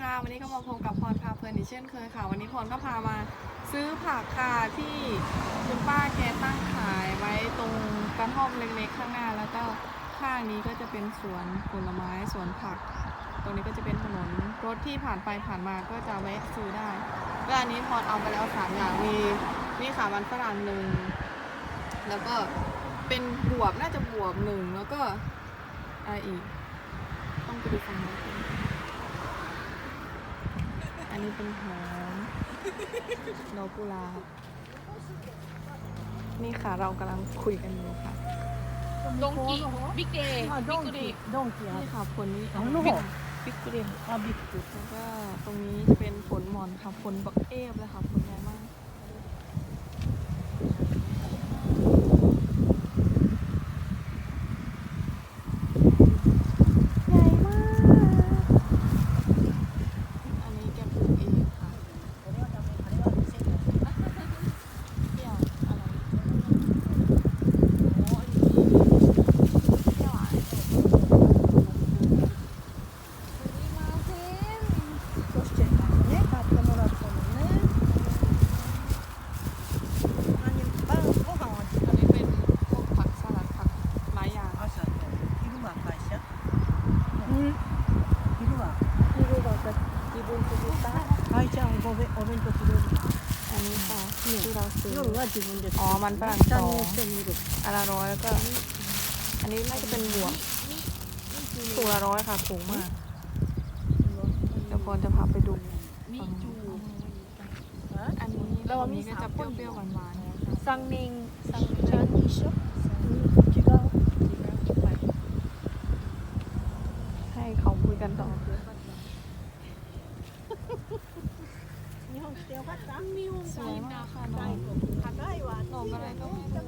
ค่ะ วันนี้ก็มาพบกับพรพาเพลินอีกเช่นเคยค่ะ วันนี้พรก็พามาซื้อผักค่ะที่คุณป้าแกตั้งขายไว้ตรงกระท่อมเล็กๆข้างหน้า แล้วก็ข้างนี้ก็จะเป็นสวนผลไม้สวนผัก ตรงนี้ก็จะเป็นถนนรถที่ผ่านไปผ่านมาก็จะแวะซื้อได้ก็อันนี้พรเอาไปแล้วสามอย่างมีมีขามันฝรั่งหนึ่งแล้วก็เป็นบวบน่าจะบวบหนึ่งแล้วก็อะไรอีกต้องไปดูฟังนะ อันนี้เป็นหอมดอกกุหลาบนี่ค่ะเรากำลังคุยกันอยู่ค่ะ ドンキビケあ、ドンビクリキ、ドンキ นี่ あ ค่ะผลนี้ あの方 บิ๊กเรียน あ、ビッグ。 แล้วก็ตรงนี้จะเป็นผลหมอนค่ะผลบักเอฟเลยค่ะผลใหญ่มาก อ้อันนี้เปรี้ยวอ่ ะ そしてね、買ってもらったのね。何晩ご飯は อันนี้เป็นพวกผักสลัดผักหลายอย่าง 朝と昼は会社。うん。昼はที่รูปแบบกีบุนซูบุต้า 会社お弁お弁当くれる。 อันนี้ค่ะที่เราซื้อ 夜は自分で。อ๋อมันฝรั่ง 下 สอง にしてみる。 อันละร้อยแล้วก็ อันนี้น่าจะเป็นบวกถุงละร้อยค่ะถูกมากเดี๋ยวพรจะพาไปดู ミ ฝั่ง チ นู้น ュ อันนี้แล้วอันนี้ก็จะเปรี้ยวๆหวานๆนะคะ 三人三三人一緒。違う。 ให้เขาคุยกันต่อ สวมากค่ะน้องหลงอะไรก็ไม่รู้ก็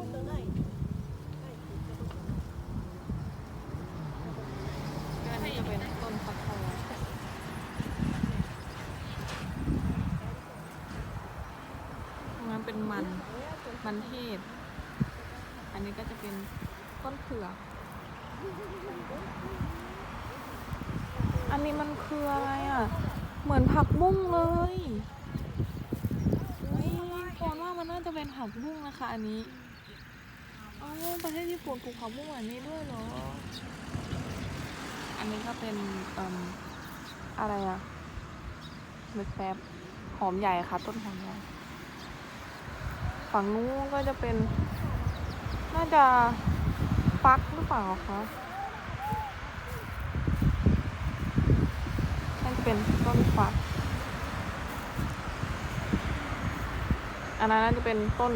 น่าจะเป็นต้นฟันเป็นมัน มันเทศ อันนี้ก็จะเป็นต้นเผือก อันนี้มันคืออะไรอะ เหมือนผักบุ้งเลย พรว่ามันน่าจะเป็นผักบุ้งนะคะ อันนี้อ๋อประเทศญี่ปุ่นปลูกผักบุ้งแบบนี้ด้วยเหรอ อันนี้ก็เป็นออะไรอะนึกแป๊บหอมใหญ่ค่ะ ต้นหอมใหญ่ ฝั่งนู้นก็จะเป็น น่าจะฟักหรือเปล่าคะน่าจะเป็นต้นฟัก อันนั้นน่าจะเป็นต้น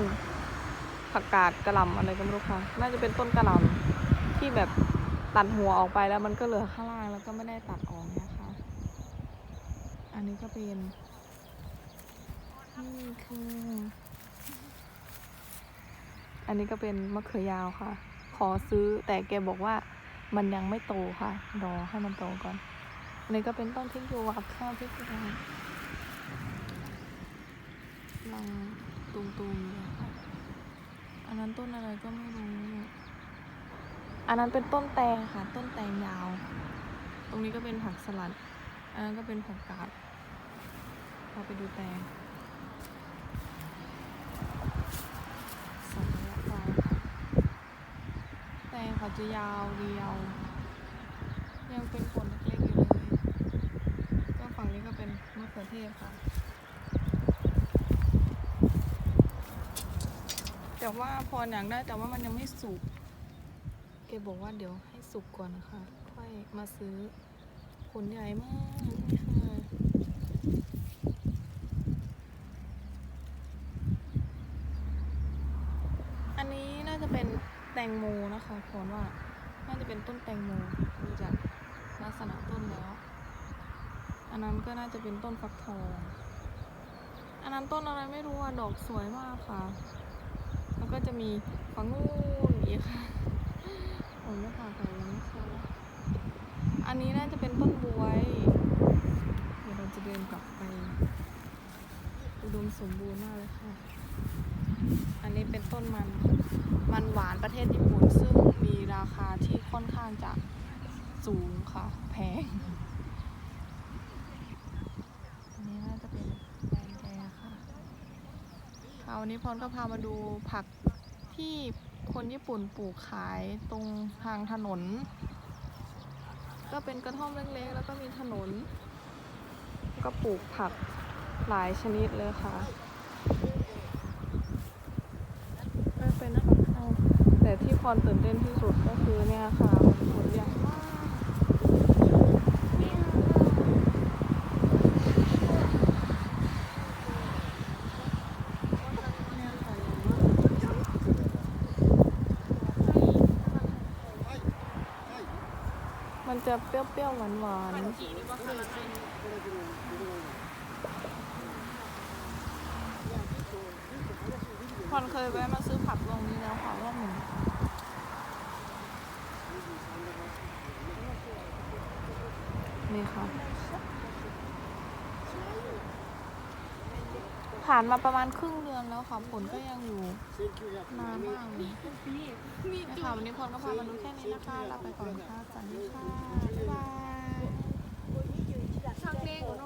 ผักกาดกระหล่ำอะไรก็ไม่รู้ค่ะ น่าจะเป็นต้นกระหล่ำที่แบบตัดหัวออกไปแล้วมันก็เหลือข้างล่างแล้วก็ไม่ได้ตัดออกนี่ยค่ะอันนี้ก็เป็นนี่คือ อันนี้ก็เป็นมะเขือยาวค่ะ ขอซื้อแต่แกบอกว่ามันยังไม่โตค่ะ รอให้มันโตก่อน อันนี้ก็เป็นต้นพริกหยวกข้าวพริกหยวกลัง ตุงตุงๆอยู่ค่ะอันนั้นต้นอะไรก็ไม่รู้ อันนั้นเป็นต้นแตงค่ะ ต้นแตงยาว ตรงนี้ก็เป็นผักสลัด อันนั้นก็เป็นผักกาดเราไปดูแตงสองระยะกลค่ะแตงเขาจะยาวเรียว ยังเป็นผลเล็กๆอยู่เลย ก็ฝั่งนี้ก็เป็นมะเขือเทศค่ะ แต่ว่าพรอยากได้แต่ว่ามันยังไม่สุกแกบอกว่าเดี๋ยวให้สุกก่อนนะคะค่อยมาซื้อผลใหญ่มากค่ะอันนี้น่าจะเป็นแตงโมนะคะพรว่าน่าจะเป็นต้นแตงโมดูจากลักษณะต้นแล้ว อันนั้นก็น่าจะเป็นต้นฟักทอง อันนั้นต้นอะไรไม่รู้อะดอกสวยมากค่ะ ก็จะมีฝั่งนู้นอีกค่ะผมไม่ผ่าไปแล้วไม่ค่ะอันนี้น่าจะเป็นต้นบวย เดี๋ยวเราจะเดินกลับไป อุดมสมบูรณ์มากเลยค่ะ อันนี้เป็นต้นมัน มันหวานประเทศญี่ปุ่นซึ่งมีราคาที่ค่อนข้างจะสูงค่ะ แพง ค่ะวันนี้พรก็พามาดูผักที่คนญี่ปุ่นปลูกขายตรงทางถนน ก็เป็นกระท่อมเล็กๆ แล้วก็มีถนน ก็ปลูกผักหลายชนิดเลยค่ะก็เป็นเอาแต่ที่พรตื่นเต้นที่สุดก็คือเนี่ยค่ะมันผลใหญ่มากเนี่ยค่ะใหญ่มาก มันจะเปรี้ยวๆหวานๆพรเคยแวะมาซื้อผักตรงนี้แล้วค่ะรอบหนึ่งนี่ค่ะ ผ่านมาประมาณครึ่งเดือนแล้วค่ะผลก็ยังอยู่นานมากเลยนะคะวันนี้พรก็พามาดูแค่นี้นะคะลาไปก่อนค่ะสวัสดีค่ะบ๊ายบาย